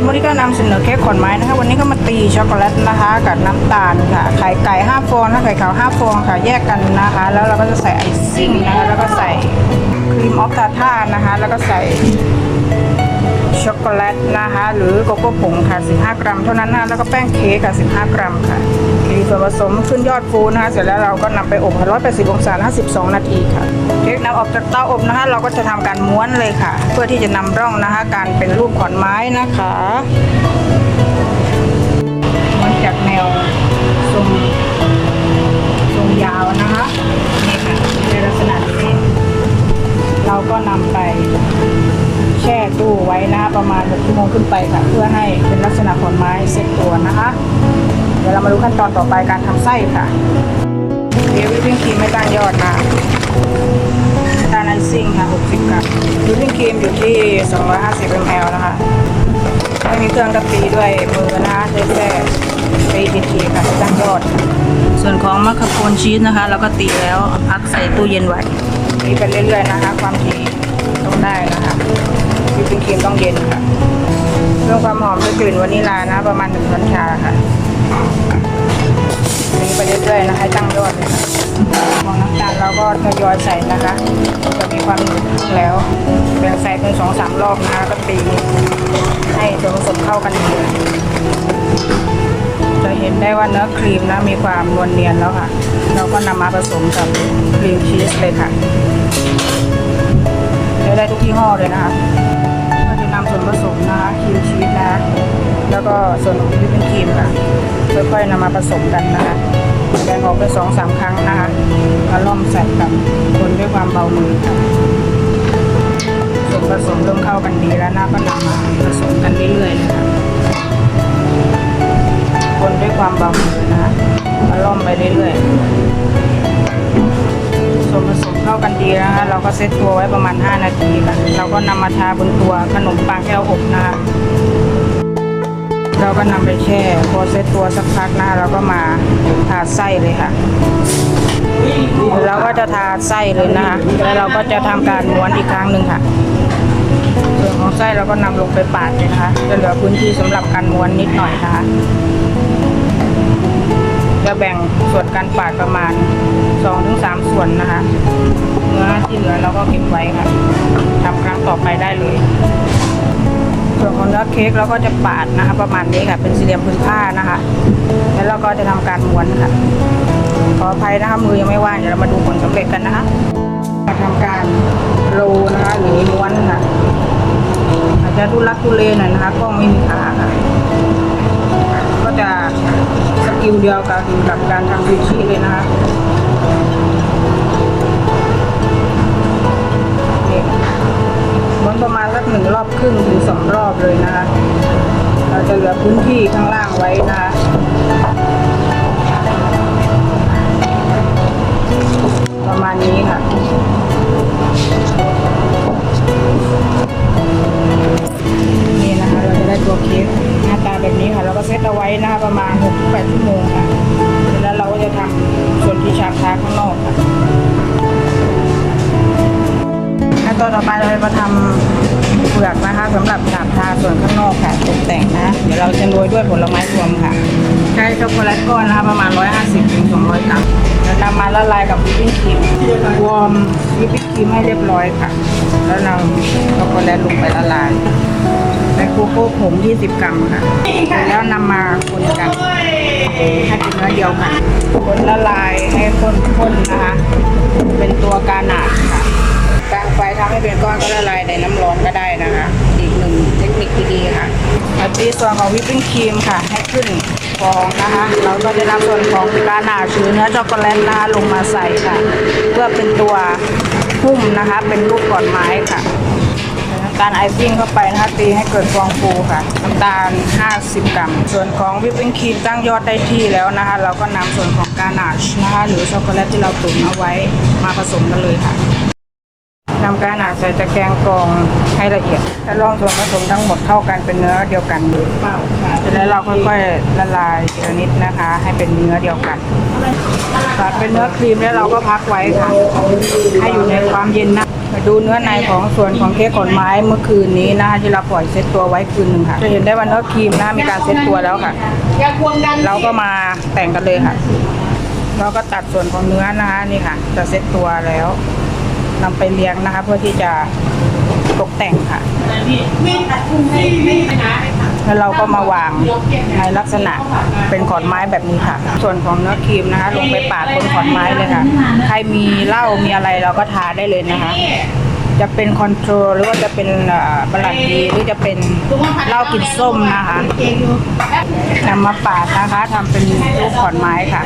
ฟโมนิก้านำเสนอเค้กขอนไม้นะคะ วันนี้ก็มาตีช็อกโกแลตนะคะ กับน้ำตาลค่ะ ไข่ไก่5ฟองนะไข่ขาว5ฟองค่ะ แยกกันนะคะ แล้วเราก็จะใส่ไอซิ่งนะคะ แล้วก็ใส่ครีมออฟทาท่านะคะ แล้วก็ใส่ โกแลตนะคะ หรือโกโก้ผงค่ะ 15 กรัม เท่านั้นนะแล้วก็แป้งเค้กค่ะ 15 กรัมค่ะมีส่วนผสมขึ้นยอดฟูนะคะเสร็จแล้วเราก็นำไปอบ180องศา52 นาทีค่ะเค้กนำออกจากเตาอบนะคะ เราก็จะทำการม้วนเลยค่ะ เพื่อที่จะนำร่องนะคะ การเป็นรูปขอนไม้นะคะม้วนจากแนวทรงทรงยาวนะคะนี่ค่ะในลักษณะนี้เราก็นำไป ไว้นะประมาณ6ชั่วโมงขึ้นไปค่ะเพื่อให้เป็นลักษณะขอนไม้เซ็ตตัวนะคะ เดี๋ยวเรามาดูขั้นตอนต่อไปการทำไส้ค่ะเทวิปปิ้งครีมไม่ตั้งยอดนะตาลไอซิ่งค่ะ60กรัมวิปปิ้งครีมอยู่ที่ 250 ml นะคะไม่มีเครื่องกะตีด้วยมือนะคะใช้แค่ตีทีๆค่ะตั้งยอด ส่วนของมะขามโคนชีสนะคะเราก็ตีแล้วพักใส่ตู้เย็นไว้ตีไปเรื่อยๆนะคะ ความถี่ต้องได้นะคะ วิปปิ้งครีมต้องเย็นค่ะเรื่องความหอมด้วยกลิ่นวานิลานะ ประมาณหนึ่งช้อนชาค่ะตีไปเรื่อยๆนะคะให้ตั้งยอดเลยมองน้ำตาลเราก็ทยอยใส่นะคะ จะมีความหนืดแล้วแบ่งใส่เป็นสองสามรอบนะคะก็ตีให้ส่วนผสมเข้ากันดีจะเห็นได้ว่าเนื้อครีมนะมีความนวลเนียนแล้วค่ะ เราก็นำมาผสมกับครีมชีสเลยค่ะใช้ได้ทุกยี่ห้อเลยนะคะ ผสมนะคะครีมชีสนะ แล้วก็ส่วนของวิปปิ้งครีมค่ะค่อยๆนำมาผสมกันนะคะแบ่งออกเป็นสองสามครั้งนะคะแล้วล่อมใส่กับคนด้วยความเบามือค่ะส่วนผสมเริ่มเข้ากันดีแล้วนะก็นำมาผสมกันเรื่อยๆเลยค่ะคนด้วยความเบามือนะคะแล้วล่อมไปเรื่อยๆ กันดีนะคะเราก็เซตตัวไว้ประมาณ 5 นาทีค่ะเราก็นำมาทาบนตัวขนมปังแก้วอบนะคะเราก็นำไปแช่พอเซตตัวสักพักนะเราก็มาทาไส้เลยค่ะ เราก็จะทาไส้เลยนะคะแล้วเราก็จะทำการม้วนอีกครั้งหนึ่งค่ะส่วนของไส้เราก็นำลงไปปาดเลยนะคะจะเหลือพื้นที่สำหรับการม้วนนิดหน่อยนะคะ จะแบ่งส่วนการปาดประมาณ 2-3 ส่วนนะคะเนื้อที่เหลือเราก็เก็บไว้ค่ะทำครั้งต่อไปได้เลย ส่วนของเนื้อเค้กเราก็จะปาดนะคะ ประมาณนี้ค่ะเป็นสี่เหลี่ยมพื้นผ้านะคะ แล้วเราก็จะทำการม้วนค่ะขออภัยนะคะมือยังไม่ว่างเดี๋ยวเรามาดูผลสำเร็จกันนะคะมาทำการโรนะคะหรือม้วนค่ะอาจจะทุลักทุเลหน่อยนะคะกล้องไม่มีขา กิลเดียวกันกับการทำซูชิเลยนะคะ ตอนต่อไปเราจะมาทำเปลือกนะคะสำหรับฉาบทาส่วนข้างนอกค่ะตกแต่งนะ เดี๋ยวเราจะโรยด้วยผลไม้รวมค่ะ ใช้ช็อกโกแลตก้อนนะคะประมาณ 150ถึง200กรัมแล้วนำมาละลายกับวิปปิ้งครีมวอร์มวิปปิ้งครีมให้เรียบร้อยค่ะ แล้วนำช็อกโกแลตลงไปละลายในโกโก้ผง20 กรัมค่ะ แล้วนำมาคนกันให้เป็นเนื้อเดียวกันคนละลายให้ข้นๆนะคะ เป็นตัวกาหนาดค่ะ ไฟทำให้เป็นก้อนก็ละลายในน้ำร้อนก็ได้นะคะ อีกหนึ่งเทคนิคที่ดีค่ะมาตีส่วนของวิปปิ้งครีมค่ะ ให้ขึ้นฟองนะคะ เราก็จะนำส่วนของกาหนาชือเนื้อช็อกโกแลตนะคะลงมาใส่ค่ะ เพื่อเป็นตัวหุ้มนะคะ เป็นรูปก่อนไม้ค่ะน้ำตาลไอซิ่งเข้าไปนะคะตีให้เกิดฟองฟูค่ะน้ำตาล 50 กรัม ส่วนของวิปปิ้งครีมตั้งยอดได้ที่แล้วนะคะ เราก็นำส่วนของกานาชนะคะ หรือช็อกโกแลตที่เราตุ๋นเอาไว้มาผสมกันเลยค่ะ นำการหนาใส่ตะแกรงกรองให้ละเอียดแล้วลองส่วนผสมทั้งหมดเข้ากันเป็นเนื้อเดียวกันเสร็จแล้วเราค่อยๆละลายทีละนิดนะคะ ให้เป็นเนื้อเดียวกันตัดเป็นเนื้อครีมแล้วเราก็พักไว้ค่ะ ให้อยู่ในความเย็นนะมาดูเนื้อในของส่วนของเค้กขนไม้เมื่อคืนนี้นะคะที่เราปล่อยเซตตัวไว้คืนหนึ่งค่ะ จะเห็นได้ว่าเนื้อครีมนะมีการเซตตัวแล้วค่ะเราก็มาแต่งกันเลยค่ะ เราก็ตัดส่วนของเนื้อนะคะนี่ค่ะ จะเซตตัวแล้ว นำไปเลี้ยงนะคะ เพื่อที่จะตกแต่งค่ะ แล้วเราก็มาวางในลักษณะเป็นขอนไม้แบบนี้ค่ะ ส่วนของเนื้อครีมนะคะ ลงไปปาดบนขอนไม้เลยค่ะ ใครมีเหล้ามีอะไรเราก็ทาได้เลยนะคะ จะเป็นคอนโทรลหรือว่าจะเป็นบลันดีหรือจะเป็นเหล้ากลิ่นส้มนะคะนำมาปาดนะคะทำเป็นรูปขอนไม้ค่ะ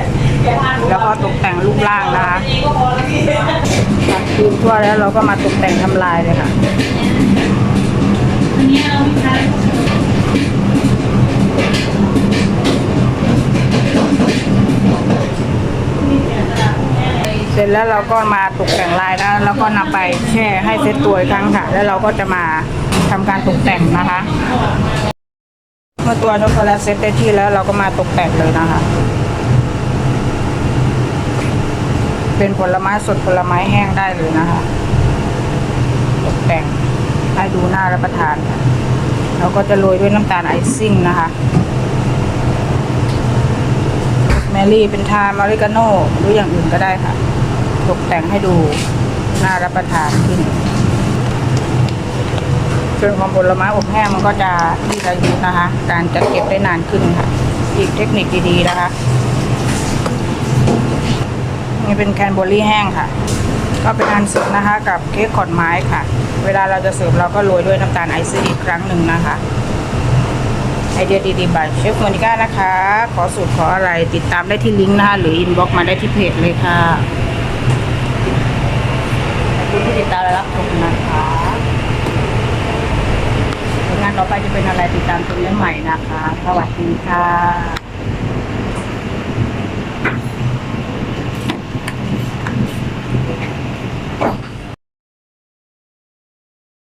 แล้วก็ตกแต่งรูปร่างนะคะ ดคืนทั่วแล้วเราก็มาตกแต่งทำลายเลยค่ะเสร็จแล้วเราก็มาตกแต่งลายแล้วแล้วก็นำไปแช่ให้เซ็ตตัวอีกครั้งค่ะ แล้วเราก็จะมาทำการตกแต่งนะคะ เมื่อตัวช็อกโกแลตเซ็ตได้ที่แล้วเราก็มาตกแต่งเลยนะคะ เป็นผลไม้สดผลไม้แห้งได้เลยนะคะตกแต่งให้ดูน่ารับประทานเราก็จะโรยด้วยน้ำตาลไอซิ่งนะคะแมรี่เป็นทามอริกาโน่หรืออย่างอื่นก็ได้ค่ะ ตกแต่งให้ดูน่ารับประทานขึ้นส่วนของผลไม้อบแห้งมันก็จะยืดอายุนะคะ การจะเก็บได้นานขึ้นค่ะ อีกเทคนิคดีๆนะคะ นี่เป็นแคนเบอร์รี่แห้งค่ะ ก็เป็นอันเสร็จนะคะ กับเค้กขอนไม้ค่ะ เวลาเราจะเสิร์ฟเราก็โรยด้วยน้ำตาลไอซิ่งอีกครั้งหนึ่งนะคะไอเดียดีๆบายเชฟโมนิก้านะคะ ขอสูตรขออะไรติดตามได้ที่ลิงก์นะคะหรืออินบ็อกมาได้ที่เพจเลยค่ะขอบคุณที่ติดตามและรับชมนะคะผลงานต่อไปจะเป็นอะไรติดตามชมได้ใหม่นะคะ สวัสดีค่ะ